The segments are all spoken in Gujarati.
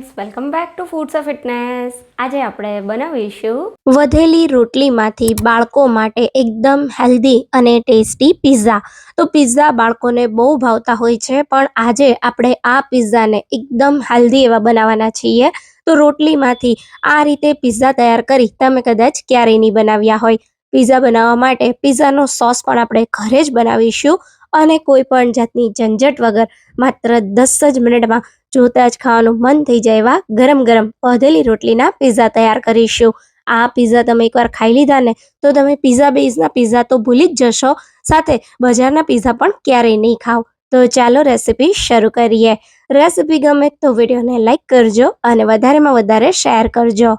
Friends welcome back to foods of fitness આજે આપણે બનાવીશું વધેલી રોટલીમાંથી બાળકો માટે એકદમ હેલ્ધી અને ટેસ્ટી પિઝા તો પિઝા બાળકોને બહુ ભાવતા હોય છે, પણ આજે આપણે આ પિઝાને એકદમ હેલ્ધી એવા બનાવવાના છીએ. તો રોટલીમાંથી આ રીતે પિઝા તૈયાર કરી તમે કદાચ ક્યારેય નહીં બનાવ્યા હોય. પિઝા બનાવવા માટે પિઝાનો સોસ પણ આપણે ઘરે જ બનાવીશું. અને કોઈ પણ જાતની ઝંઝટ વગર માત્ર દસ જ મિનિટમાં જોતા જ ખાવાનું મન થઈ જાય એવા ગરમ ગરમ પધેલી રોટલીના પિઝા તૈયાર કરીશું. આ પિઝા તમે એકવાર ખાઈ લીધા ને તો તમે પીઝા બેઝના પીઝા તો ભૂલી જ જશો, સાથે બજારના પીઝા પણ ક્યારેય નહીં ખાવ. તો ચાલો રેસીપી શરૂ કરીએ. રેસીપી ગમે તો વિડીયોને લાઈક કરજો અને વધારેમાં વધારે શેર કરજો.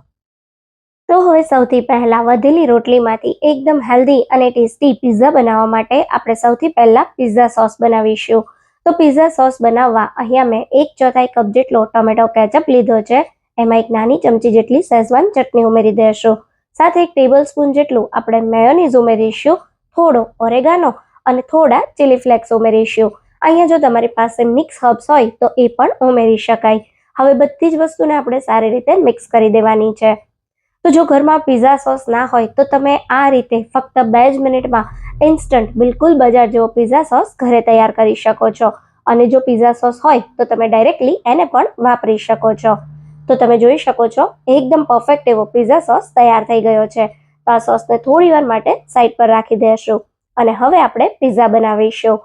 તો હવે સૌથી પહેલા વધેલી રોટલીમાંથી એકદમ હેલ્ધી અને ટેસ્ટી પિઝા બનાવવા માટે આપણે સૌથી પહેલા પિઝા સોસ બનાવીશું. તો પિઝા સોસ બનાવવા અહીંયા મેં એક ચોથાઈ કપ જેટલો ટોમેટો કેચઅપ લીધો છે. એમાં એક નાની ચમચી જેટલી શેઝવાન ચટણી ઉમેરી દેશું. સાથે એક ટેબલ સ્પૂન જેટલું આપણે મેયોનીઝ ઉમેરીશું. થોડો ઓરેગાનો અને થોડા ચીલી ફ્લેક્સ ઉમેરીશું. અહીંયા જો તમારી પાસે મિક્સ હર્બ્સ હોય તો એ પણ ઉમેરી શકાય. હવે બધી જ વસ્તુને આપણે સારી રીતે મિક્સ કરી દેવાની છે. તો જો ઘરમાં પીઝા સોસ ના હોય, તો તમે આ રીતે ફક્ત બે જ મિનિટમાં ઇન્સ્ટન્ટ બિલકુલ બજાર જેવો પીઝા સોસ ઘરે તૈયાર કરી શકો છો. અને જો પિઝા સોસ હોય, તો તમે ડાયરેક્ટલી એને પણ વાપરી શકો છો. તો તમે જોઈ શકો છો, એકદમ પરફેક્ટ એવો પીઝા સોસ તૈયાર થઈ ગયો છે. તો આ સોસને થોડી વાર માટે સાઈડ પર રાખી દેશું. અને હવે આપણે પીઝા બનાવીશું.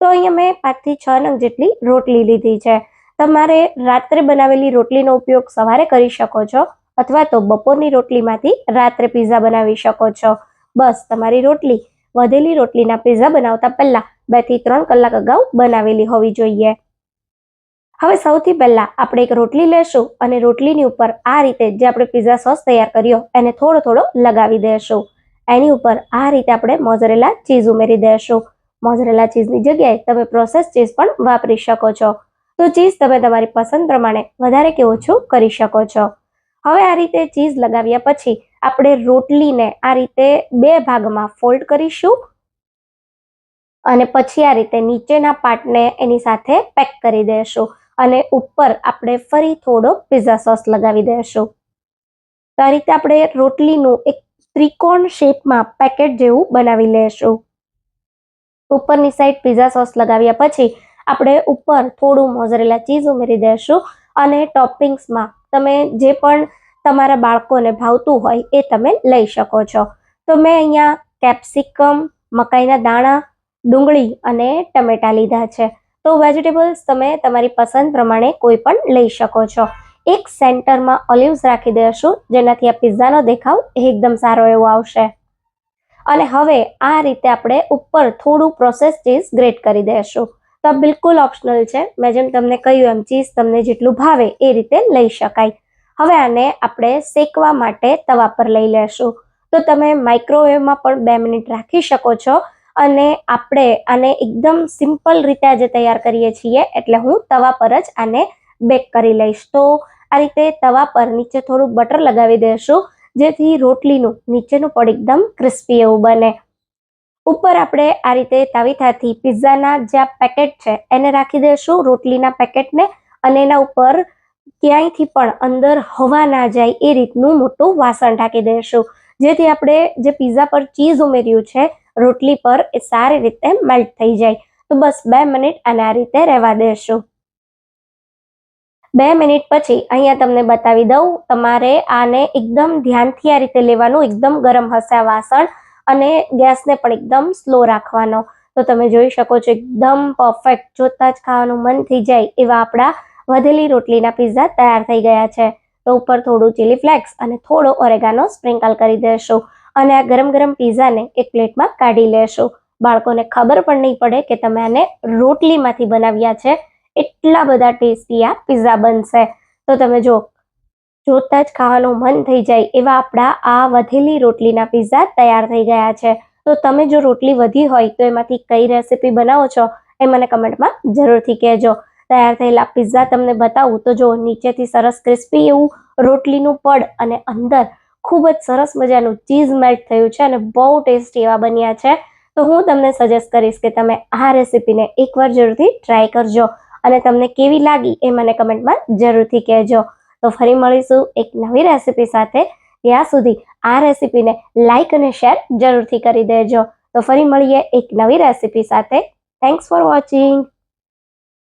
તો અહીંયા મેં પાંચથી છ નંગ જેટલી રોટલી લીધી છે. તમારે રાત્રે બનાવેલી રોટલીનો ઉપયોગ સવારે કરી શકો છો. અથવા તો બપોરની રોટલીમાંથી રાત્રે પિઝા બનાવી શકો છો. બસ, તમારી રોટલી, વધેલી રોટલીના પિઝા બનાવતા પહેલા બેથી ત્રણ કલાક અગાઉ બનાવેલી હોવી જોઈએ. હવે સૌથી પહેલા આપણે એક રોટલી લેશું અને રોટલીની ઉપર આ રીતે જે આપણે પિઝા સોસ તૈયાર કર્યો એને થોડો થોડો લગાવી દઈશું એની ઉપર આ રીતે આપણે મોઝરેલા ચીઝ ઉમેરી દઈશું મોઝરેલા ચીઝની જગ્યાએ તમે પ્રોસેસ ચીઝ પણ વાપરી શકો છો. તો ચીઝ તમે તમારી પસંદ પ્રમાણે વધારે કે ઓછું કરી શકો છો. હવે આ રીતે ચીઝ લગાવ્યા પછી આપણે રોટલીને આ રીતે બે ભાગમાં ફોલ્ડ કરીશું અને પછી આ રીતે નીચેના પાર્ટને એની સાથે પેક કરી દઈશું અને ઉપર આપણે ફરી થોડો પિઝા સોસ લગાવી દઈશું તો આ રીતે આપણે રોટલીનું એક ત્રિકોણ શેપમાં પેકેટ જેવું બનાવી લેશું. ઉપરની સાઈડ પિઝા સોસ લગાવ્યા પછી આપણે ઉપર થોડું મોઝરેલા ચીઝ ઉમેરી દઈશું અને ટોપિંગ્સમાં તમે જે પણ તમારા બાળકોને ભાવતું હોય એ તમે લઈ શકો છો. તો મેં અહીંયા કેપ્સિકમ, મકાઈના દાણા, ડુંગળી અને ટમેટા લીધા છે. તો વેજીટેબલ્સ તમે તમારી પસંદ પ્રમાણે કોઈ પણ લઈ શકો છો. એક સેન્ટરમાં ઓલિવ્સ રાખી દઈશું જેનાથી આ પિઝાનો દેખાવ એકદમ સારો એવો આવશે. અને હવે આ રીતે આપણે ઉપર થોડું પ્રોસેસ ચીઝ ગ્રેટ કરી દઈશું તો આ બિલકુલ ઓપ્શનલ છે. મેં જેમ તમને કહ્યું એમ ચીઝ તમને જેટલું ભાવે એ રીતે લઈ શકાય. હવે આને આપણે શેકવા માટે તવા પર લઈ લેશું. તો તમે માઇક્રોવેવમાં પણ બે મિનિટ રાખી શકો છો અને આપણે આને એકદમ સિમ્પલ રીતે આજે તૈયાર કરીએ છીએ એટલે હું તવા પર જ આને બેક કરી લઈશ. તો આ રીતે તવા પર નીચે થોડું બટર લગાવી દઈશું જેથી રોટલીનું નીચેનું પડ એકદમ ક્રિસ્પી એવું બને. ઉપર આપણે આ રીતે તાવીથાથી પિઝાના જે પેકેટ છે, એને રાખી દઈશું રોટલીના પેકેટને, અને એના ઉપર ક્યાંયથી પણ અંદર હવા ના જાય એ રીતનું મોટું વાસણ ઢાંકી દઈશું જેથી આપણે જે પિઝા પર ચીઝ ઉમેર્યું છે, રોટલી પર, એ સારી રીતે મેલ્ટ થઈ જાય. તો બસ બે મિનિટ અને આ રીતે રહેવા દેશું. બે મિનિટ પછી અહીંયા તમને બતાવી દઉં, તમારે આને એકદમ ધ્યાનથી આ રીતે લેવાનું, એકદમ ગરમ હશે આ વાસણ. અને ગેસને પણ એકદમ સ્લો રાખવાનો. તો તમે જોઈ શકો છો, એકદમ પરફેક્ટ જોતા જ ખાવાનું મન થઈ જાય એવા આપણા વધેલી રોટલીના પિઝા તૈયાર થઈ ગયા છે. તો ઉપર થોડું ચીલી ફ્લેક્સ અને થોડો ઓરેગાનો સ્પ્રિંકલ કરી દેશું અને આ ગરમ ગરમ પિઝાને એક પ્લેટમાં કાઢી લેશું. બાળકોને ખબર પણ નહીં પડે કે તમે આને રોટલીમાંથી બનાવ્યા છે. એટલા બધા ટેસ્ટી આ પિઝા બનશે. તો તમે જો જોતા જ ખાવાનું મન થઈ જાય એવા આપણા આ વધેલી રોટલીના પિઝા તૈયાર થઈ ગયા છે. તો તમે જો રોટલી વધી હોય તો એમાંથી કઈ રેસીપી બનાવો છો એ મને કમેન્ટમાં જરૂરથી કહેજો. તૈયાર થયેલા પિઝા તમને બતાવું તો જો નીચેથી સરસ ક્રિસ્પી એવું રોટલીનું પડ અને અંદર ખૂબ જ સરસ મજાનું ચીઝ મેલ્ટ થયું છે અને બહુ ટેસ્ટી એવા બન્યા છે. તો હું તમને સજેસ્ટ કરીશ કે તમે આ રેસીપીને એકવાર જરૂરથી ટ્રાય કરજો અને તમને કેવી લાગી એ મને કમેન્ટમાં જરૂરથી કહેજો. તો ફરી મળીશું એક નવી રેસિપી સાથે. ત્યાં સુધી આ રેસીપીને લાઇક અને શેર જરૂરથી કરી દેજો. તો ફરી મળીએ એક નવી રેસીપી સાથે. Thanks for watching